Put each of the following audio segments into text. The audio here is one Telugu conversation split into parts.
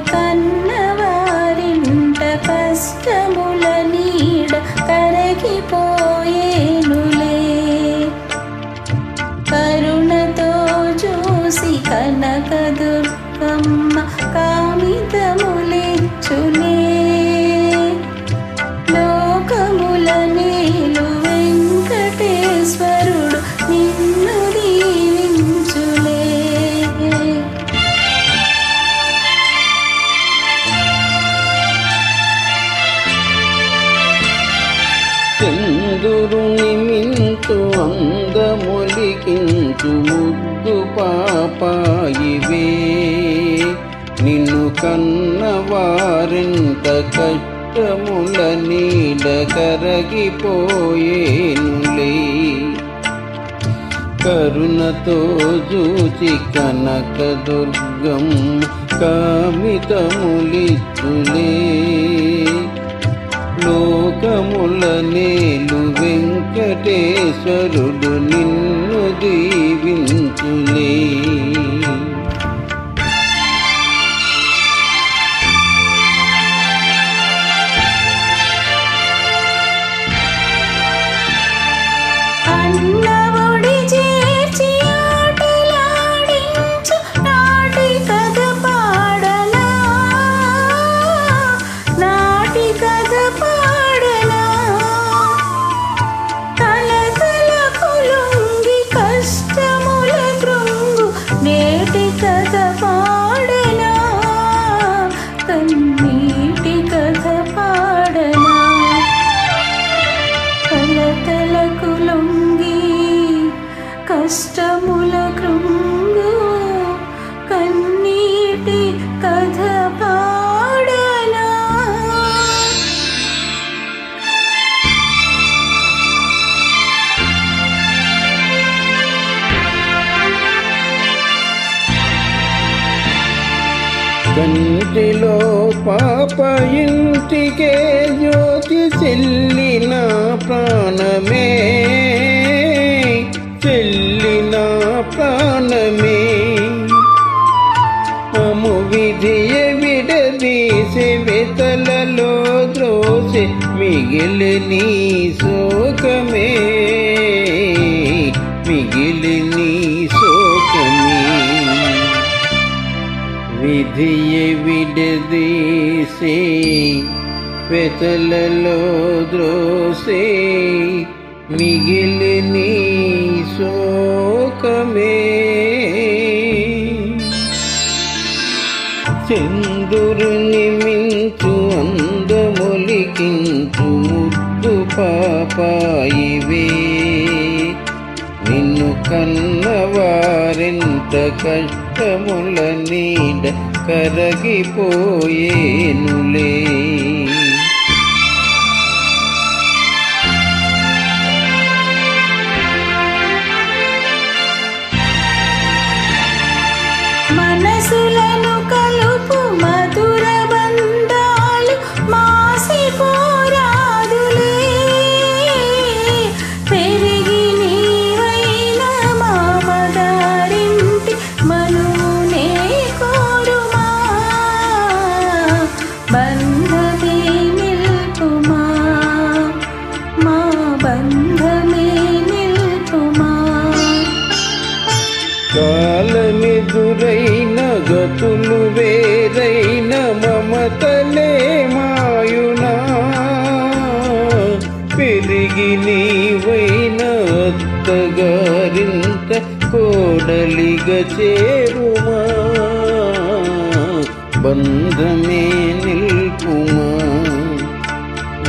కన్నవారింట కష్టముల నీడ కరగిపోయేనులే. కరుణతో చూసి కనకదు మించు అందములికించు ముద్దు పాపాయివే. నిన్ను కన్నవారింత కష్టముల నీడ కరగిపోయేనులే. కరుణతో చూచి కనక దుర్గం కామితములిచ్చులే. వెంకటేశ్వరుడు నిన్ను దీవించులే కష్టముల కృంగ కన్నీటి కథ పాడనా? కంటిలో పాప ఇంటికే జ్యోతి చెల్లిన ప్రాణమే. మిగిలి నీ శోకమే మిగిలి నీ శోకమే. విధియ విడదీసే పెతలలో ద్రోసే మిగిలి నీ శోకమే. చందురుని పాప పాపాయివే. నిన్ను కన్నవారింత కష్టముల నీడ కరగిపోయేనులే. మనసులను కలుపు బంధమే నిల్పుమా? మా బంధమే నిల్పుమా? కాలమెదురైన గతులు వేరైన మమతలే మాయునా? పెరిగి నీవైన అత్తగారింత కోడలిగా చేరుమా? బంధమే నిల్పుమా?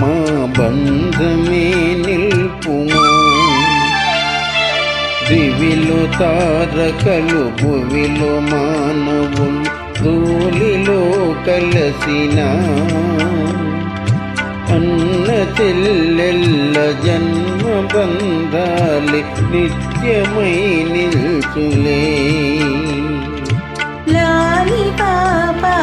మా బంధమే నిల్పుమా? దివిలో తారకలు భువిలో మానవులు ధూళిలో కలసిన అన్న తెల్లెల్ల జన్మ బంధాలి నిత్యమై నిల్చులే. పాపా